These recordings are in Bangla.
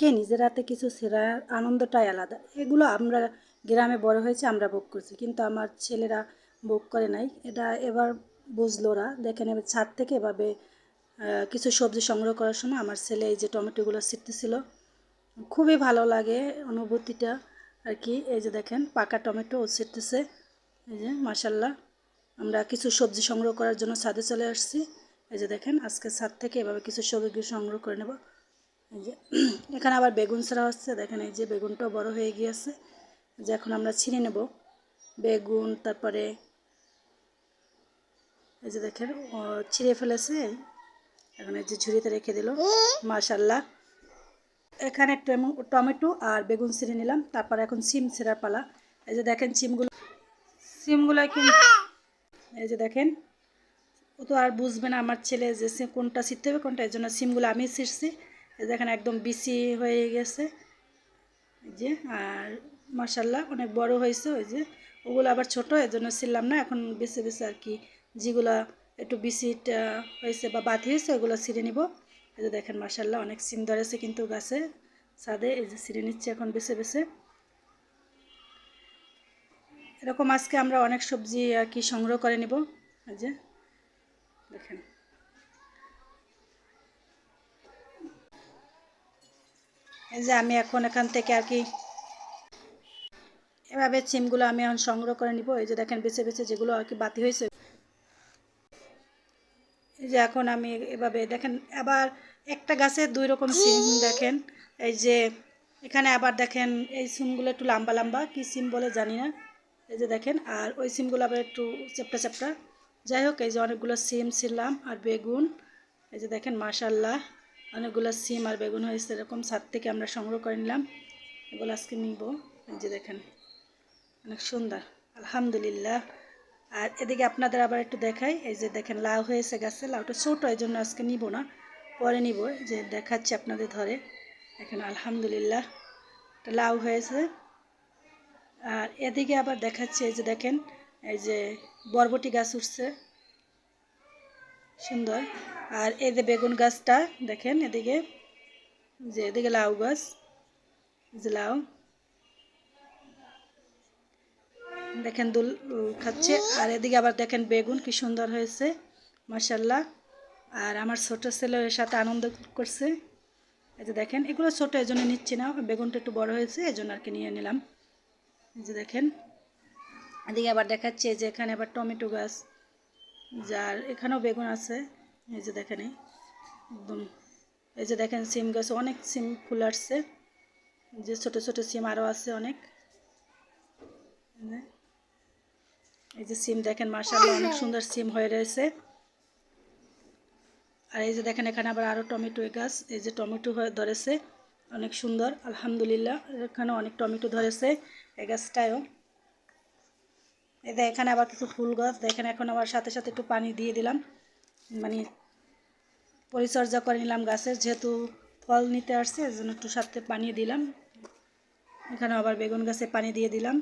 থেকে নিজের হাতে কিছু সেরার আনন্দটাই আলাদা। এগুলো আমরা গ্রামে বড় হয়েছে, আমরা ভোগ করছি। কিন্তু আমার ছেলেরা ভোগ করে নাই। এটা এবার বুঝলো ওরা। দেখেন, এবার ছাদ থেকে এভাবে কিছু সবজি সংগ্রহ করার সময় আমার ছেলে এই যে টমেটোগুলো ছিটতেছিল। খুবই ভালো লাগে অনুভূতিটা আর কি এই যে দেখেন, পাকা টমেটো ছিটতেছে। এই যে মাসাল্লাহ আমরা কিছু সবজি সংগ্রহ করার জন্য ছাদে চলে আসছি। এই যে দেখেন, আজকে ছাদ থেকে এভাবে কিছু সবজি সংগ্রহ করে নেব। এই যে, এখানে আবার বেগুন ছাড়া হচ্ছে দেখেন এই যে বেগুনটাও বড় হয়ে গিয়েছে। যে এখন আমরা ছিঁড়ে নেব। বেগুন, তারপরে এই যে দেখেন ছিঁড়ে ফেলেছে। এখন এই যে ঝুড়িতে রেখে দিল। মাশাল্লাহ এখানে টমেটো টমেটো আর বেগুন ছিঁড়ে নিলাম। তারপর এখন সিম ছেঁড়ার পালা। এই যে দেখেন সিমগুলো সিমগুলো কি এই যে দেখেন, ও তো আর বুঝবে না আমার ছেলে যে কোনটা ছিঁড়তে হবে, কোনটা। এই জন্য সিমগুলো আমি ছিঁড়ছি। দেখেন একদম বিসি হয়ে গেছে। এই যে, আর মাসাল্লাহ অনেক বড় হয়েছে ওই যে। ওগুলো আবার ছোট এই জন্য ছিললাম না, এখন বেছে বেছে আর কি যেগুলো একটু বিসিটা হয়েছে বা বাতি হয়েছে, ওগুলো ছিঁড়ে নিব। এই যে দেখেন মাসাল্লাহ অনেক সিম ধরেছে কিন্তু গাছে, ছাদে এই যে ছিঁড়ে নিচ্ছে এখন বেছে বেছে। এরকম আজকে আমরা অনেক সবজি আর কি সংগ্রহ করে নিব। এই যে, দেখেন। যে আমি এখন এখান থেকে আর কি এভাবে সিমগুলো আমি এখন সংগ্রহ করে নিব। এই যে দেখেন, বেছে বেছে যেগুলো আর কি বাতি হয়েছে। এই যে এখন আমি এভাবে দেখেন, আবার একটা গাছে দুই রকম সিম দেখেন। এই যে এখানে আবার দেখেন, এই সিমগুলো একটু লম্বা লম্বা, কি সিম বলে জানি না। এই যে দেখেন, আর ওই সিমগুলো আবার একটু চেপটা চেপটা যাই হোক, এই যে অনেকগুলো সিম ছিলাম, আর বেগুন। এই যে দেখেন মাশাল্লাহ অনেকগুলো সিম আর বেগুন হয়েছে, এরকম ছাদ থেকে আমরা সংগ্রহ করে নিলাম। এগুলো আজকে নিব। এই যে দেখেন, অনেক সুন্দর, আলহামদুলিল্লাহ। আর এদিকে আপনাদের আবার একটু দেখাই, এই যে দেখেন, লাউ হয়েছে গাছে, লাউটা ছোটো, এই জন্য আজকে নিব না, পরে নিব। যে দেখাচ্ছি আপনাদের ধরে এখানে আলহামদুলিল্লাহ, একটা লাউ হয়েছে। আর এদিকে আবার দেখাচ্ছে, এই যে দেখেন, এই যে বরবটি গাছ উঠছে। সুন্দর। আর এই যে বেগুন গাছটা, দেখেন এদিকে, যে এদিকে লাউ গাছ, যে লাউ। দেখেন দুল খাচ্ছে। আর এদিকে আবার দেখেন বেগুন, কি সুন্দর হয়েছে মাসাল্লাহ আর আমার ছোট ছেলে সাথে আনন্দ করছে। এই যে দেখেন, এগুলো ছোটো, এই জন্য নিচ্ছি না। বেগুনটা একটু বড় হয়েছে, এই জন্য আর কি নিয়ে নিলাম। এই যে দেখেন, এদিকে আবার দেখাচ্ছে যে এখানে আবার টমেটো গাছ। যার এখানেও বেগুন আছে, এই যে দেখেন একদম, এই যে দেখেন সিম গাছ অনেক সিম ফুল আসছে যে ছোট ছোট সিম আরও আছে অনেক। এই যে- সিম দেখেন মার্শাল্লাহ অনেক সুন্দর সিম হয়ে রয়েছে। আর এই যে দেখেন, এখানে আবার আরও টমেটো গাছ, এই যে টমেটো হয়ে ধরেছে, অনেক সুন্দর, আলহামদুলিল্লাহ এখানে অনেক টমেটো ধরেছে, এই গাছটায়ও। এই এখানে আবার কিছু ফুল গাছ দেখেন এখন আবার সাথে সাথে একটু পানি দিয়ে দিলাম। মানে পরিচর্যা করে নিলাম গাছের, যেহেতু ফল নিতে আসছে এর জন্য একটু সাথে পানি দিলাম। এখানে আবার বেগুন গাছে পানি দিয়ে দিলাম।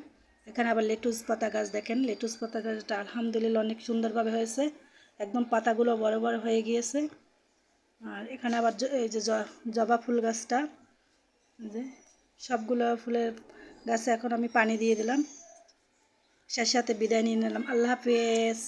এখানে আবার লেটুস পাতা গাছ দেখেন, লেটুস পাতা গাছটা আলহামদুলিল্লাহ অনেক সুন্দরভাবে হয়েছে। একদম পাতাগুলো বড় বড় হয়ে গিয়েছে। আর এখানে আবার এই যে জবা ফুল গাছটা যে সবগুলো ফুলের গাছে এখন আমি পানি দিয়ে দিলাম। শেষ সাথে বিদায় নিয়ে নিলাম। আল্লাহ হাফিজ।